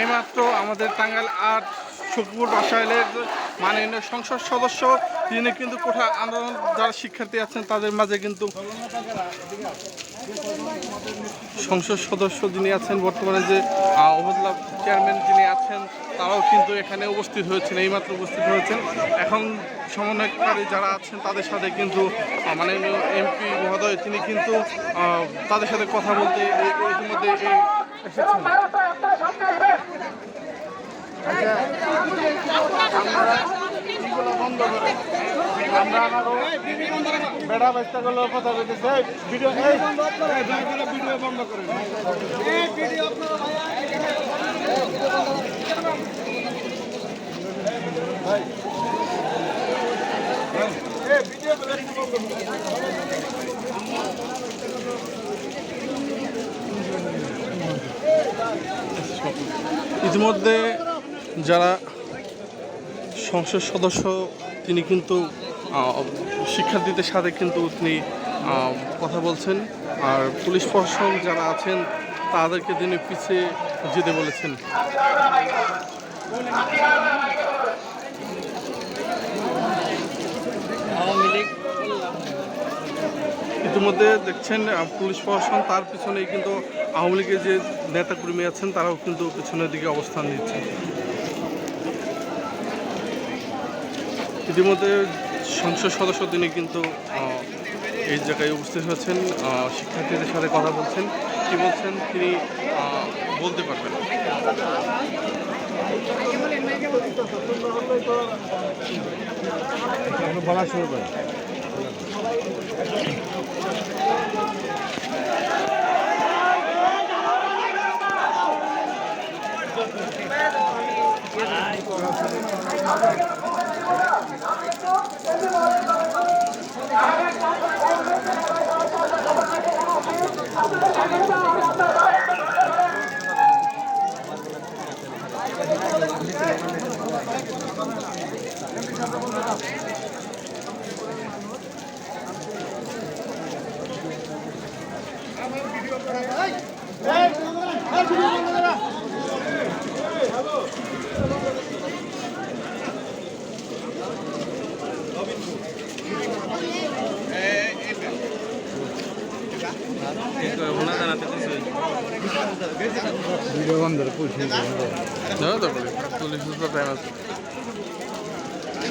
এইমাত্র আমাদের টাঙ্গাইল আট শকুপুর বাসাইলের মাননীয় সংসদ সদস্য, তিনি কিন্তু কোঠা আন্দোলন যারা শিক্ষার্থী আছেন, তাদের মাঝে কিন্তু সংসদ সদস্য যিনি আছেন, বর্তমানে যে উপজেলা চেয়ারম্যান যিনি আছেন, তারাও কিন্তু এখানে উপস্থিত হয়েছেন, এইমাত্র উপস্থিত হয়েছেন। এখন সমন্বয়কারী যারা আছেন, তাদের সাথে কিন্তু মাননীয় এমপি মহোদয়, তিনি কিন্তু তাদের সাথে কথা বলতে ইতিমধ্যে এই এসেছেন আমরা আমারও বেড়া বাচ্চাগুলো কথা বলতেছে ভিডিও ভিডিও বন্ধ করে ইতিমধ্যে যারা সংসদ সদস্য, তিনি কিন্তু শিক্ষার্থীদের সাথে কিন্তু তিনি কথা বলছেন। আর পুলিশ প্রশাসন যারা আছেন, তাদেরকে তিনি পিছিয়ে যেতে বলেছেন। ইতিমধ্যে দেখছেন পুলিশ প্রশাসন তার পিছনেই কিন্তু আওয়ামী লীগের যে নেতাকর্মী আছেন, তারাও কিন্তু পিছনের দিকে অবস্থান নিচ্ছেন। ইতিমধ্যে সংসদ সদস্য তিনি কিন্তু এই জায়গায় উপস্থিত হয়েছেন শিক্ষার্থীদের সাথে কথা বলছেন। কি বলছেন? তিনি বলতে পারবেন। বলা শুরু করে ভিডিও বন্ধ করে পুলিশ চল্লিশ টাইম আছে।